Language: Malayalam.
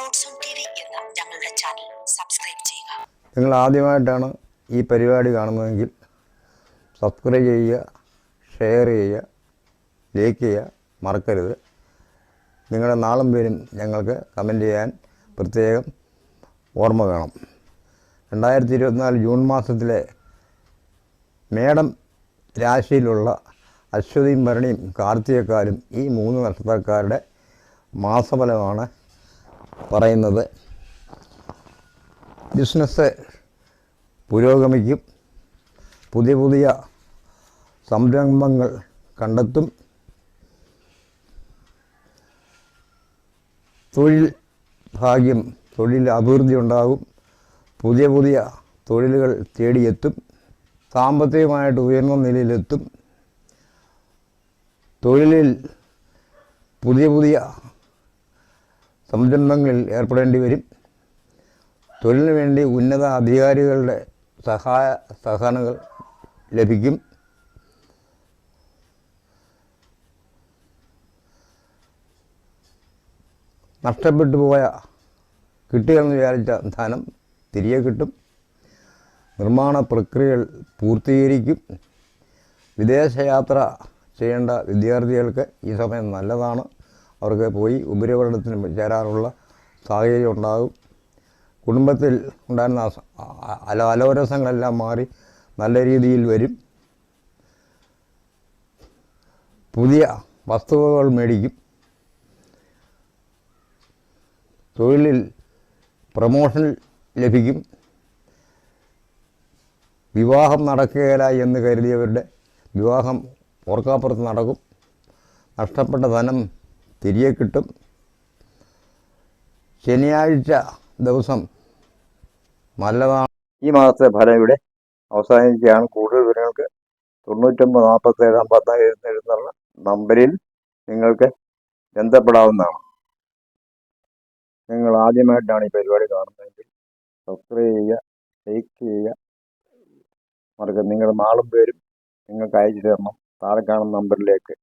ഞങ്ങളുടെ ചാനൽ സബ്സ്ക്രൈബ് ചെയ്യുക. നിങ്ങൾ ആദ്യമായിട്ടാണ് ഈ പരിപാടി കാണുന്നതെങ്കിൽ സബ്സ്ക്രൈബ് ചെയ്യുക ഷെയർ ചെയ്യുക ലൈക്ക് ചെയ്യുക മറക്കരുത്. നിങ്ങളുടെ നാളും പേരും ഞങ്ങൾക്ക് കമന്റ് ചെയ്യാൻ പ്രത്യേകം ഓർമ്മ വേണം. രണ്ടായിരത്തി ഇരുപത്തിനാല് ജൂൺ മാസത്തിലെ മേടം രാശിയിലുള്ള അശ്വതിയും ഭരണിയും കാർത്തികക്കാരും ഈ മൂന്ന് നക്ഷത്രക്കാരുടെ മാസഫലമാണ് പറയുന്നത് ബിസിനസ് പുരോഗമിക്കും. പുതിയ പുതിയ സംരംഭങ്ങൾ കണ്ടെത്തും. തൊഴിൽ ഭാഗ്യം തൊഴിൽ അഭിവൃദ്ധി ഉണ്ടാകും. പുതിയ പുതിയ തൊഴിലുകൾ തേടിയെത്തും. സാമ്പത്തികമായിട്ട് ഉയർന്ന നിലയിലെത്തും. തൊഴിലിൽ പുതിയ പുതിയ സംരംഭങ്ങളിൽ ഏർപ്പെടേണ്ടി വരും. തൊഴിലിന് വേണ്ടി ഉന്നത അധികാരികളുടെ സഹായ സഹകരണങ്ങൾ ലഭിക്കും. നഷ്ടപ്പെട്ടു പോയ കിട്ടുകയെന്ന് വിചാരിച്ച ധനം തിരികെ കിട്ടും. നിർമ്മാണ പ്രക്രിയകൾ പൂർത്തീകരിക്കും. വിദേശയാത്ര ചെയ്യേണ്ട വിദ്യാർത്ഥികൾക്ക് ഈ സമയം നല്ലതാണ്. അവർക്ക് പോയി ഉപരിപഠനത്തിന് ചേരാനുള്ള സാഹചര്യം ഉണ്ടാകും. കുടുംബത്തിൽ ഉണ്ടായിരുന്ന അല അലോരസങ്ങളെല്ലാം മാറി നല്ല രീതിയിൽ വരും. പുതിയ വസ്തുവകൾ മേടിക്കും. തൊഴിലിൽ പ്രമോഷൻ ലഭിക്കും. വിവാഹം നടക്കുകയില്ല എന്ന് കരുതിയവരുടെ വിവാഹം ഓർക്കാപ്പുറത്ത് നടക്കും. നഷ്ടപ്പെട്ട ധനം തിരികെ കിട്ടും. ശനിയാഴ്ച ദിവസം നല്ലതാണ്. ഈ മാസത്തെ ഫലം ഇവിടെ അവസാനിക്കുകയാണ്. കൂടുതൽ വിവരങ്ങൾക്ക് തൊണ്ണൂറ്റൊമ്പത് നാൽപ്പത്തേഴ് അമ്പത്തിനാല് എഴുന്നൂറ് നമ്പറിൽ നിങ്ങൾക്ക് ബന്ധപ്പെടാവുന്നതാണ്. നിങ്ങൾ ആദ്യമായിട്ടാണ് ഈ പരിപാടി കാണുന്നതെങ്കിൽ സബ്സ്ക്രൈബ് ചെയ്യുക ലൈക്ക് ചെയ്യുക. മറക്കുക നിങ്ങളുടെ നാളും പേരും നിങ്ങൾക്ക് അയച്ചു തരണം. താഴെ കാണുന്ന നമ്പറിലേക്ക്